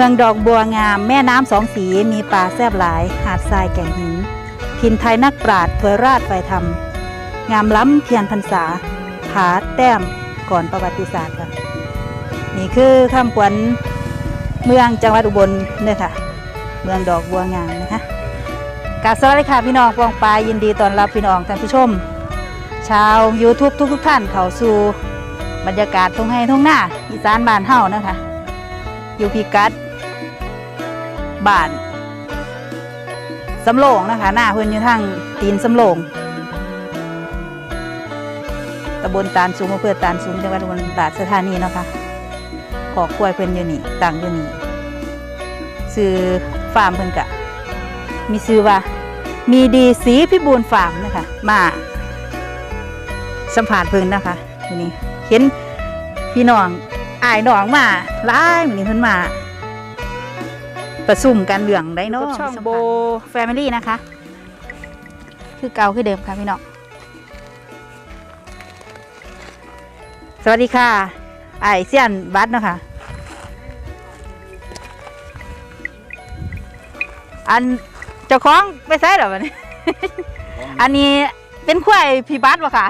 เมืองดอกบัวงาม แม่น้ำสองสีมีป่าแซบหลาย หาดทรายแก่งหินถิ่นไทยนักปราดเผยราชไฟธรรม งามล้ำเพียรพรรษา ผาแต้มก่อนประวัติศาสตร์ค่ะนี่คือคำขวัญเมืองจังหวัดอุบลเนี่ยค่ะ เมืองดอกบัวงามนะคะกาสวัสดีค่ะพี่น้องปองปายยินดีต้อนรับพี่น้องท่านผู้ชม ชาว YouTube ทุกทุกท่านเข้าสู่บรรยากาศทงไห้ทงหน้าอีสานบ้านเฮานะคะอยู่พิกัด บ้านสำโรงนะคะ หน้าเพิ่อนอยู่ทางตีนสำโรงตำบลตาลสูงอำเภอตาลสูงจังหวัดอุบลราชธานีนะคะขอกล้วยเพิ่อนอยู่นี่ตั้งอยู่นี่ซื้อฟาร์มเพิ่อนกะ มีซื้อว่า มีดีสีพิบูลฟาร์มนะคะมาสัมผัสเพิ่อนนะคะทีนี้เห็นพี่น้องอายน้องมาหลายมื้อนี้เพิ่อนมา ประสุมกันเรื่องได้เนาะช่องโบแฟมิลี่นะคะ คือเก่าคือเดิมค่ะพี่น้องสวัสดีค่ะ ไอายเซียนบัตเนาะคะอันเจ้าของไปใส่หรอวะเนี่ยอันนี้เป็นควายพี่บัตวะค่ะ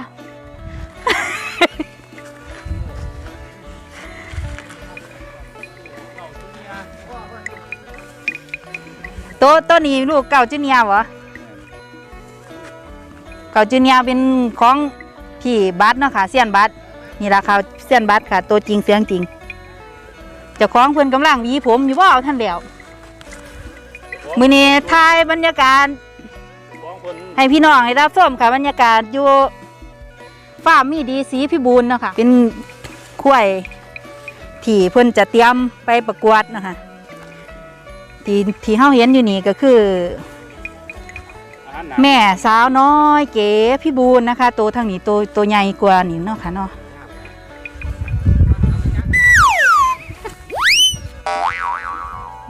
ตัวตัวนี้ลูกเก่าจูเนียร์วะเก่าจูเนียร์เป็นของพี่บัตเนาะค่ะเซียนบัตนี่ราคาเซียนบัตค่ะ ตัวจริงเสียงจริงเจ้าของเพิ่นกำลังหวีผมอยู่ว่าเอาท่านเดียวมือนี้ถ่ายบรรยากาศให้พี่น้องได้รับชมค่ะบรรยากาศอยู่ฟาร์มมีดีสีพิบูลเนาะค่ะเป็นคุ้วยที่เพิ่นจะเตรียมไปประกวดนะคะ ที่ที่เฮาเห็นอยู่นี่ก็คือ แม่สาวน้อยเก๋พี่บูลนะคะ ตัวทางนี้ตัวตัวใหญ่กว่านี่เนาะค่ะเนาะ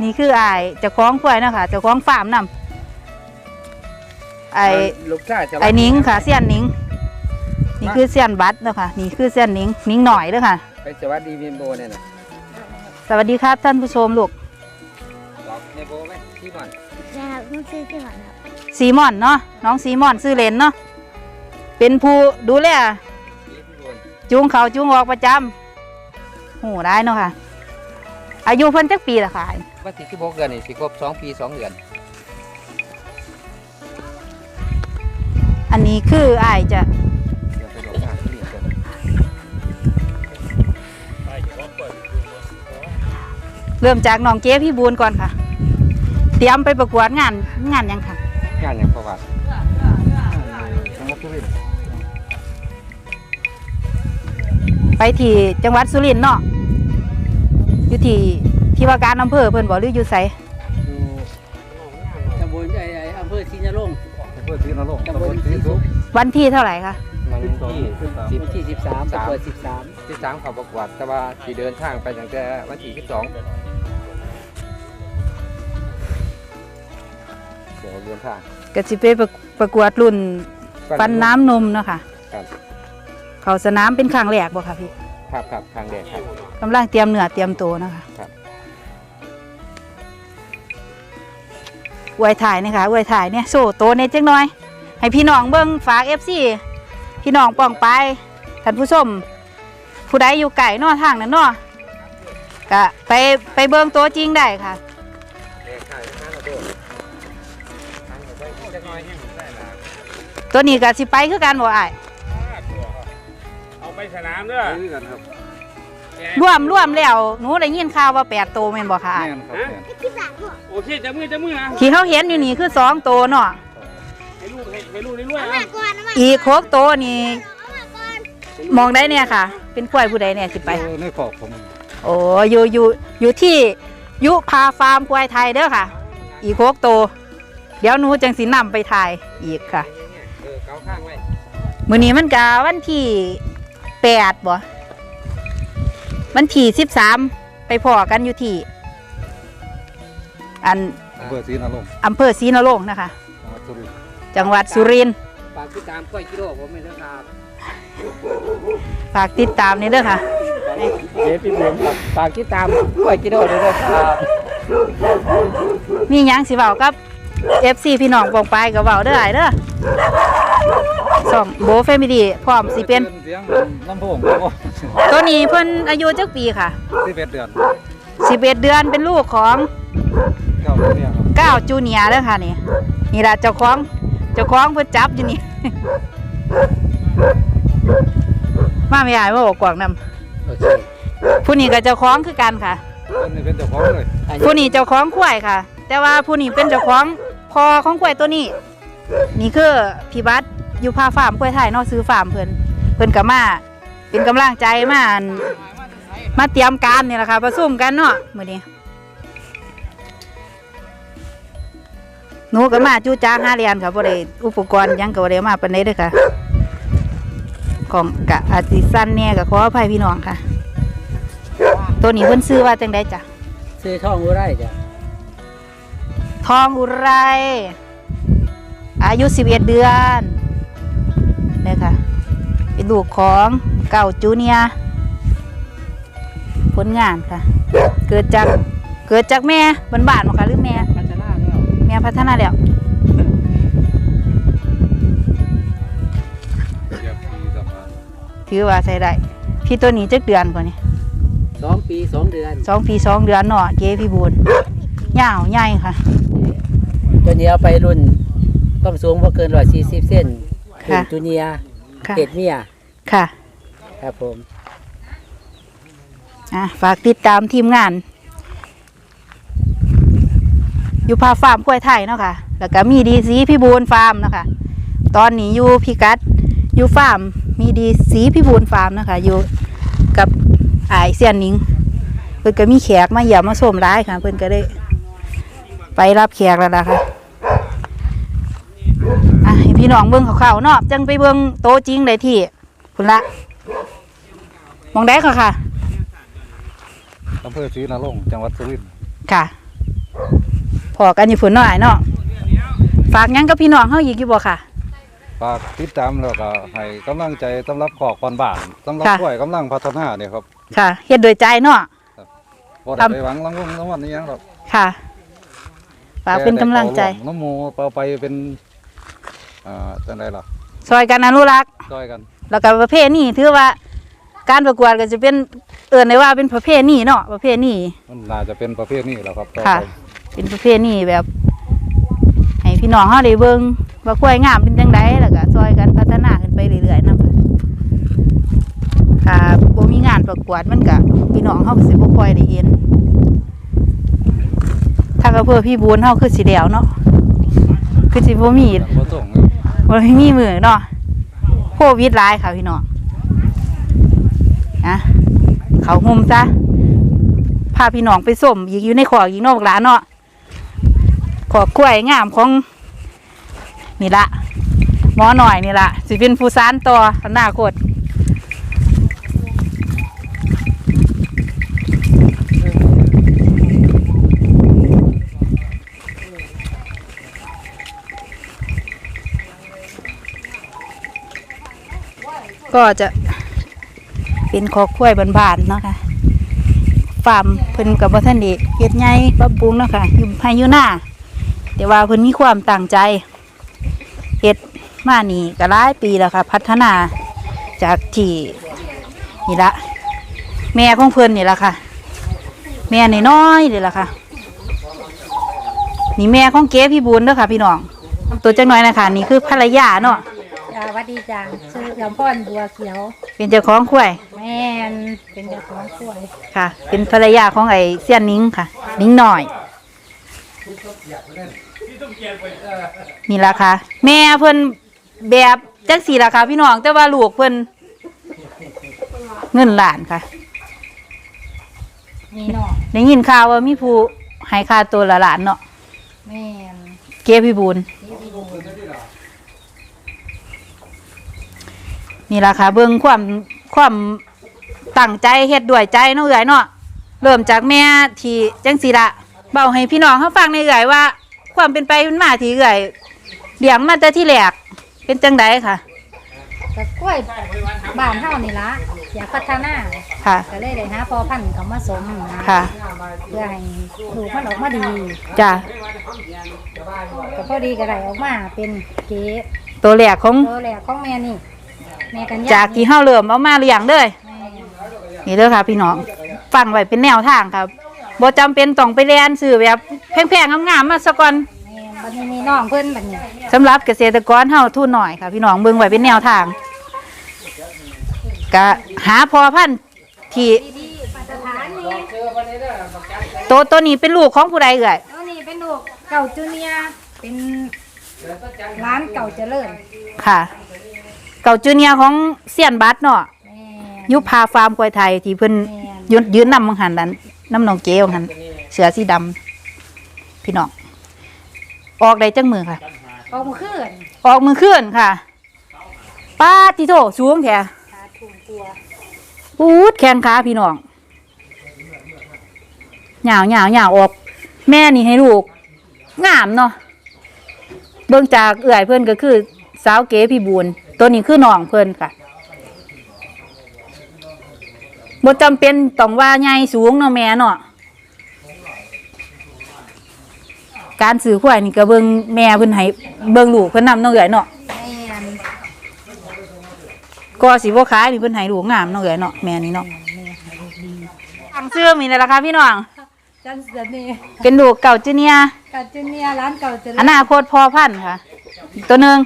นี่คืออายเจ้าของควายเนาะค่ะเจ้าของฟาร์มนำไอลูกชายจะไอ้นิ้งค่ะเสี้ยนนิ้งนี่คือเสี้ยนบัตรเนาะค่ะนี่คือเสี้ยนนิ้งนิ้งหน่อยเด้อค่ะไปสวัสดีเวียนโบเนี่ยนะสวัสดีครับท่านผู้ชมลูกบอกใน โบไหมที่บ้านนะครับต้องซื้อที่หลังครับซีมอนเนาะน้องซีมอนซื้อเลนเนาะเป็นผู้ดูแลที่พี่โบนจูงเขาจูงออกประจำโหได้เนาะค่ะ อายุเพิ่นจักปีละค่ะวันที่สิบหกเดือนนี่สิครบสองปีสองเดือนอันนี้คืออายจะเดี๋ยวไปลงทางที่นี่กันเริ่มจากน้องเจ๊พี่บูนก่อนค่ะ เตรียมไปประกวดงานงานหยังค่ะ งานอย่างประวัติจังหวัดสุรินทร์ไปที่จังหวัดสุรินทร์เนาะอยู่ที่ที่ว่าการอำเภอเพิ่นบอกหรืออยู่ไสอยู่ตำบลไอ้ไอ้อำเภอศรีนรงค์อำเภอศรีนรงค์ตำบลศรีสุขวันที่เท่าไหร่คะมันที่สิบวันที่13ประกวด13 ที่สามเขาประกวดแต่ว่าที่เดินทางไปตั้งแต่วันที่สิบสอง ดี๋ยวเดินทางก็สิไปประประกวดรุ่นฟันน้ำนมเนาะค่ะ ครับเขาสนามเป็นครั้งแรกบ่ค่ะพี่ครับครับทางแดกครับกำลังเตรียมเนื้อเตรียมตัวนะคะครับอวยถ่ายนะคะอวยถ่ายเนี่ยโซ่โตในจังน้อย ให้พี่น้องเบิ่งฝาก FC พี่น้องป้องไปท่านผู้ชมผู้ใดอยู่ไก่นอทางนั้นเนาะก็ไปไปเบิ่งตัวจริงได้ค่ะ ตัวนี้ก็สิไปคือกันบ่อ้ายเอาไปสนามเด้อซื้อกันครับรวมรวมแล้วหนูได้ยินข่าวว่าแปดตัวแม่นบ่ค่ะอ้ายแม่นครับแม่นที่หลังเหรอโอเคจะมือจะมือนะที่เขาเห็นอยู่นี่คือสองตัวเนาะให้ลูกให้ให้ลูกได้รวยเอาอะมาก่อนเอามาอีกหกตัวนี่ เอามาก่อนมองได้เนี่ยค่ะ เป็นควายผู้ใดเนี่ยสิไป อยู่ในขอบผมโอ้อยู่อยู่อยู่ที่ยุพาฟาร์มควายไทยเด้อค่ะ อีกหกตัว เดี๋ยวหนูจังสินำไปถ่ายอีกค่ะเออเกาข้างไว้มื้อนี้มันกะวันที่แปดบ่วันที่สิบสามไปพอกันอยู่ที่อันอำเภอศรีนรงค์อำเภอศรีนรงค์นะคะ จังหวัดสุรินทร์จังหวัดสุรินทร์ฝากติดตามก้อยกิโลผมไม่นะครับฝากติดตามนี่เด้อค่ะฝเจ๊พี่บุญครับฝากติดตามกล้วยกิโลด้วยนะครับมีหยังสิเว้ากับ FC พี่น้องปองปายก็เว้าเด้ออ้ายเด้อสองโบแฟมิลี่พร้อมสิเป็นเสียงลำโพงครับผมตัวนี้เพิ่นอายุจักปีค่ะสิบเอ็ดเดือน11เดือนเป็นลูกของเก้าเดือนเนี่ยครับก้าวจูเนียร์เด้อค่ะนี่นี่ล่ะเจ้าของเจ้าของเพิ่นจับอยู่นี่มาไม่อายว่าบอกกวางนำโอเคผู้นี้ก็เจ้าของคือกันค่ะต้นนี้เป็นเจ้าของเลยอันผู้นี้เจ้าของควายค่ะ แต่ว่าผู้นี้เป็นเจ้าของ พอของควายตัวนี้ นี่คือพี่บัสอยู่พาฟาร์มควายไทยเนอกซื้อฟาร์มเพิ่นเพิ่นก็มาเป็นกำลังใจมาอั่นมาเตรียมการนี่แหละค่ะประชุมกันเนาะมื้อนี้หนูก็มาจู้จ้าหาเรียนค่ะบ่ได้อุปกรณ์หยังก็บ่ได้มาปานใดเด้อค่ะ ของกะอาจสิสั้นแหน่ก็ขออภัยพี่น้องค่ะ ตัวนี้เพิ่นซื้อว่าจังไดจ้ะซื้อท่องอุไรจ้ะ องอุไร อายุ 11 เดือนเนี่ยค่ะ เป็นลูกของเก่าจูเนียร์ผลงานค่ะ เกิดจากเกิดจากแม่บ้านบ้านๆบ่คะหรือแม่พัฒนาแล้วแม่พัฒนาแล้วเรียบปีสำคัญถือว่าใช้ได้พี่ตัวนี้จักเดือนกว่านี่สองปีสองเดือนสองปีสองเดือนเนาะเก๋พี่บุญ ยาวใหญ่ค่ะ ตัวนี้เอาไปรุ่นความสูงบ่เกินร้อยสี่สิบเส้นค่ะเป็นจูเนียร์ค่ะเป็ดเมียค่ะ ครับผม อะฝากติดตามทีมงาน อยู่พาฟาร์มกล้วยไทยเนาะค่ะ แล้วก็มีดีสีพิบูลฟาร์มเนาะค่ะ ตอนนี้อยู่พิกัดอยู่ฟาร์ม มีดีสีพิบูลฟาร์มเนาะคะอยู่กับอายเซียนหนิง เพิ่นก็มีแขกมาเยี่ยมมาชมร้ายค่ะ เพิ่นก็ได้ ไปรับแขกแล้วล่ะค่ะอะให้พี่น้องเบิ่งเขาๆเนาะจังไปเบิ่งโตะจริงได้ที่คุณละมองได้ค่ะค่ะอำเภอศรีนรงค์จังหวัดสุรินทร์ค่ะพอกันอยู่ฝนหน่อยเนาะฝากหยังกับพี่น้องเฮาอีกอยู่บ่ค่ะฝากติดตามแล้วก็ให้กำลังใจสำหรับขอกคอนบ้านสำหรับค่ะกล้วยกำลังพัฒนาเนี่ยครับ ค่ะเฮ็ดโดยใจเนาะบ่ได้ทำไปหวังรางวัลรางวัลนี้ยังหรอกค่ะฝากเป็นกำลังใจแต่ได้ขอร้อน้ำหมูเปาไปเป็นอ่าจังไดล่ะซอยกันอนุรักษ์ช่วยกันแล้วก็ประเภทนี้ถือว่า การประกวดก็จะเป็นเอิ่นได้ว่าเป็นประเภทนี้เนาะประเภทนี้มันน่าจะเป็นประเภทนี้แหละครับต่อค่ะ ไปเป็นประเภทนี้แบบ ให้พี่น้องเฮาได้เบิ่งว่าควายงามเป็นจังไดแล้วก็ซอยกันพัฒนาขึ้นไปเรื่อยๆนำค่ะบ่มีงานประกวดมันก็พี่น้องเฮาก็สิบ่ค่อยได้เห็น ถ้าก็เพื่อพี่บูนเฮาคือสิแล้วเนาะคือสิบ่มีบ่ส่งบ่มีมือเนาะโควิดหลายค่ะพี่น้องนะเขาหุมซะพาพี่น้องไปส้มอีกอยู่ในขอกอีกเนอกร้านเนาะขอกกล้วยงามของนี่ละหมอหน่อยนี่ละสิเป็นผู้สานต่ออนาคต ก็จะเป็นขอกกล้วยบานๆเนาะค่ะฟาร์มเพิ่นกับว่าท่านเด็เฮ็ดใหญ่ปรับปรุงเนาะค่ะอยู่ภายอยู่หน้าแต่ว่าเพิ่นมีความตั้งใจเฮ็ดมานี่ก็หลายปีแล้วค่ะ พัฒนาจากที่นี่ละแม่ของเพิ่นนี่ละค่ะ แม่น้อยๆนี่ละค่ะ นี่แม่ของเก๋พี่บุญเด้อค่ะ พี่น้องตัวจังน้อยนะคะนี่คือภรรยาเนาะจ้าวัดดีจ้า ชื่อลำพอนบัวเขียว เป็นเจ้าของควายแม่นเป็นเจ้าของสวยค่ะ เป็นภรรยาของไอ้เสี้ยนนิ้งค่ะ นิ้งหน่อย นี่ละค่ะ แม่เพิ่นแบบจังสี่ละค่ะพี่น้อง แต่ว่าลูกเพิ่นเงินล้านค่ะ นี่เนาะได้ยินข่าวว่ามีผู้ให้ค่าตัวละล้านเนาะแม่นเก็บพี่บุญ นี่ ละค่ะ เบิ่งความความตั้งใจเฮ็ดด้วยใจเนาะเอื้อยเนาะเริ่มจากแม่ที่จังสีละเบาให้พี่น้องเขาฟังในอยเอื้อยว่า ความเป็นไปเป็นมาที่เอื้อยเลี้ยงมาแต่ที่แรกเป็นจังไดค่ะกับกล้วยบ้านเฮานี่ละอยากพัฒนาค่ะ ก็เลยได้หาพอพันธุ์เขามาสมนะค่ะ เพื่อให้ลูกมันออกมาดีจ้ะก็พอดีก็ได้ออกมาเป็นเก๋ตัวแรกของตัวแรกของแม่นี่ แม่กันยจากที่เฮาเริ่มเอามาเลี้ยงเด้อแม่นี่เด้อค่ะพี่น้องฟังไว้เป็นแนวทางครับบ่จำเป็นต้องไปเรียนซื้อแบบแพงๆงามๆมาซะก่อนแม่บัดนี้มีน้องเพิ่นบัดนี้สำหรับเกษตรกรเฮาทุนหน่อยค่ะ พี่น้องเบิ่งไว้เป็นแนวทางก็หาพอพันธุ์ที่ดีๆมาตรฐานนี่ตัวตัวนี้เป็นลูกของผู้ใดเอ่ยแล้วนี่เป็นลูกเก่าจูเนียร์เป็นร้านเก่าเจริญค่ะ เก่าจูเนียร์ของเซียนบัตเนาะแม่ยุพาฟาร์มควายไทยที่เพิ่นยืนยืนนำมังหันนั้นน้ำหนองเกวหันเสือสีดำพี่น้องออกได้จังมือค่ะออกมาขึ้นออกมือขึ้นค่ะป้าติโถสูงแท้ขาถุงตัวปูดแขนขาพี่น้องหยาวหยาวหยาวออก แม่นี่ให้ลูกงามเนาะเบิ่งจากเอื่อยเพื่อนก็คือ สาวเก๋พี่บูน ตัวนี้คือน้องเพื่อนค่ะบ่จำเป็นต้องว่าใหญ่สูงเนาะแม่เนาะการซื้อควายนี่ก็เบิ่งแม่เพิ่นให้เบิ่งลูกเพิ่นนำเนาะเอื่อยเนาะแม่นก็สิบ่ขายนี่เพิ่นให้ลูกงามเนาะเอื่อยเนาะแม่นี่เนาะฟังซื้อมีนั่นล่ะค่ะพี่น้องจันเสยนี่เป็นลูกเก่าจูเนียร์เก่าจูเนียร์ร้านเก่าเจริญอนาคตพอพันธุ์ค่ะอีกตัวหนึ่ง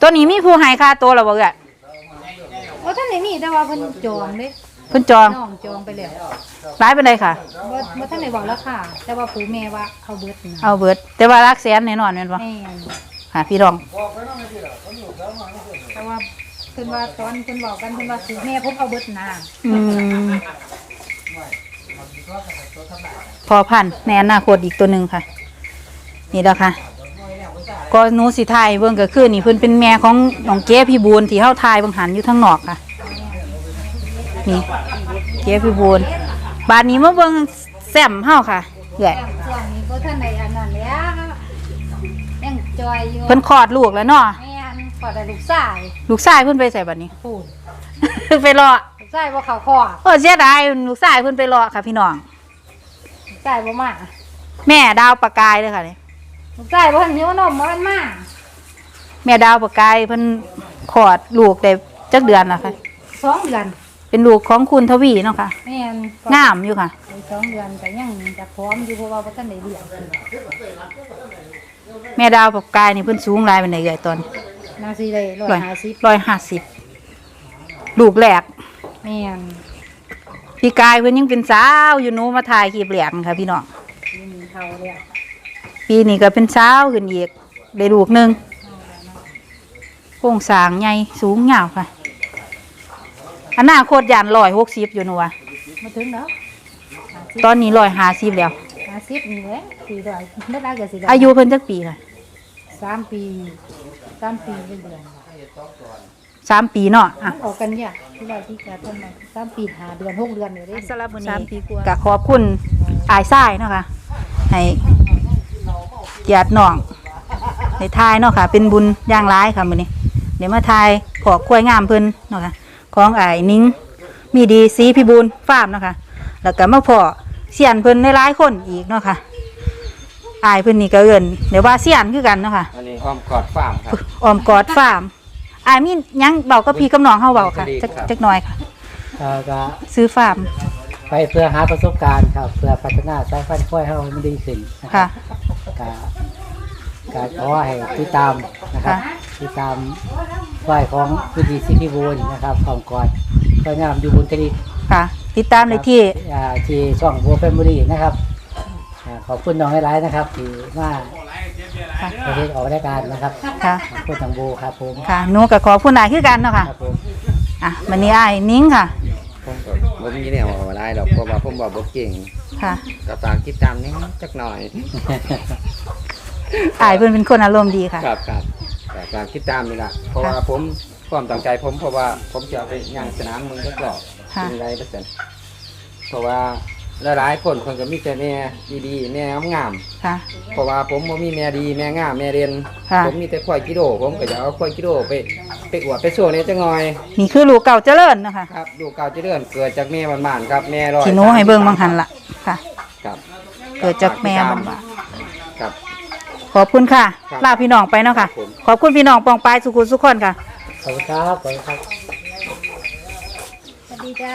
ตัวนี้มีผู้ให้ค่าตัวแล้วบ่เอ่ยโอ้ท่านไหนมีแต่ว่าเพิ่นจองเด้เพิ่นจองน้องจองไปแล้วหลายปานใดค่ะบ่บ่ท่านไหนบอกราคาแต่ว่าปู่แม่ว่าเอาเบิดนะเอาเบิด แต่ว่ารักแสนแน่นอนแม่นบ่แม่นค่ะพี่น้องแต่ว่าเพิ่นว่าตอนเพิ่นบอกกันเพิ่นว่าสิแม่ผมเอาเบิดนะอืมพอพันธุ์ในอนาคตอีกตัวหนึ่งค่ะ นี่แหละค่ะ ก็หนูสิทายเบิ่งก็คือนี่เพิ่นเป็นแม่ของน้องเก๋พี่บูนที่เฮาทายบางหันอยู่ทางนอกค่ะ นี่เก๋พี่บูนบาดนี้มาเบิ่งแซมเฮาค่ะเอื้อยแต่ช่วงนี้บ่ท่านไหนอันนั้นแล้วยังจอยอยู่เพิ่นคลอดลูกแล้วเนาะแม่นขอได้ลูกชายลูกชายเพิ่นไปใส่บัดนี้ พูดไปรอลูกชายบ่เข้าคอโอ้เสียดายลูกชายเพิ่นไปรอค่ะ พี่น้องลูกชายบ่มาแม่ดาวประกายเลยค่ะนี่ ลูกชายบ่ทันหิวนมบ่ทันมาแม่ดาวประกายเพิ่นคลอดลูกได้จักเดือนแล้วค่ะ สองเดือนเป็นลูกของคุณทวีเนาะค่ะ แม่นงามอยู่ค่ะไปสองเดือนก็ยังจะพร้อมอยู่เพราะว่าบ่ทันได้เลี้ยงแม่ดาวประกายนี่เพิ่นสูงหลายปานใดเอ่ยตอนนาสิได้ร้อย150ร้อยห้าสิบลูกแรกแม่นพี่กายเพิ่นยังเป็นสาวอยู่หนูมาถ่ายคลิปแหลกค่ะพี่น้องมีเท่าแล้ว ปีนี้ก็เป็นสาวขึ้นอีกได้ลูกหนึงโครงสร้างใหญ่สูงยาวค่ะอนาคตยานร้อยหกสิบอยู่หนูว่ามาถึงเนาะตอนนี้ร้อยห้าสิบแล้ว50นี่แหละสี่ร้อยไม่ได้ก็สิได้อายุเพิ่นจักปีค่ะสามปีสามปีเป็นเดือนสามปีเนาะอะออกกันยากที่ว่าที่จะทำมาสามปีหาเดือนหกเดือนเลยเด้สำหรับมื้อนี้ก็ขอบคุณอายทรายเนาะค่ะให้ ญาติน้องในทายเนาะค่ะ เป็นบุญอย่างร้ายค่ะมื้อนี้เดี๋ยวมาทายขอกล้วยงามเพิ่นเนาะค่ะของอ้ายนิ้งมีดีสีพิบูลฟาร์มเนาะค่ะ แล้วก็มาพอเสียนเพิ่นหลายๆคนอีกเนาะค่ะอายเพิ่นนี่ก็เอิ้นเดี๋ยวว่าเสียนคือกันเนาะค่ะอันนี้อ้อมกอดฟาร์มครับอ้อมกอดฟาร์มอายมีหยังเบากับพี่กับน้องเฮาเบาค่ะจักจักหน่อยค่ะเอ่อก็ซื้อฟาร์มไปเพื่อหาประสบการณ์ครับ เพื่อพัฒนาสายพันธุ์ควายให้มันดีขึ้นนะครั ค่ะบก็ก็ขอให้ติดตามนะครับค่ะติดตามควายของวิธีสิพิบูลนะครับของก่อนก็งามอยู่บุญทรีค่ะ ติดตามเลยที่อ่าที่ช่องบัวแฟมิลี่นะครับอ่าขอบคุณน้องหลายๆนะครับที่มาประเทศออกรายการนะครับค่ะ ขอบคุณทางโบครับผมค่ะหนูก็ขอผู้นายคือกันเนาะค่ะครับผมอะวันนี้อ้ายนิ้งค่ะผมก็บ่มีแนวว่าได้ดอกเพราะว่าผมบอกบ่เก่งค่ะก็ฝากติดตามนิดจักหน่อย อ้ายเพิ่นเป็นคนอารมณ์ดีค่ะ ครับครับแต่ฝากติดตามนี่ล่ะเพราะว่าผมความตั้งใจผมเพราะว่าผมจะเอาไปย่างสนามมึงก็กรอบค่ะ เป็นไรเปอร์เซ็นต์เพราะว่าหลายๆคนคนก็มีแต่แม่ดีๆแม่งามค่ะ ๆเพราะว่าผมบ่มีแม่ดีแม่งามแม่เรียนค่ะ ผมมีแต่ควายกิโลผมก็จะเอาควายกิโลไปไปอวดไปโชว์เนี่ยจังหน่อย นี่คือลูกเก่าเจริญนะคะครับดูเก่าเจริญเกิดจากแม่บ้านๆครับแม่ร้อยที่หนูให้เบิ่งบางหันละค่ะ ครับเกิดจากแม่บ้านครับๆ ขอบคุณค่ะครับลาพี่น้องไปเนาะค่ะ ครับผม ขอบคุณพี่น้องปองปายสุขุมสุขคนค่ะ ขอบคุณครับขอบคุณครับ สวัสดีจ้า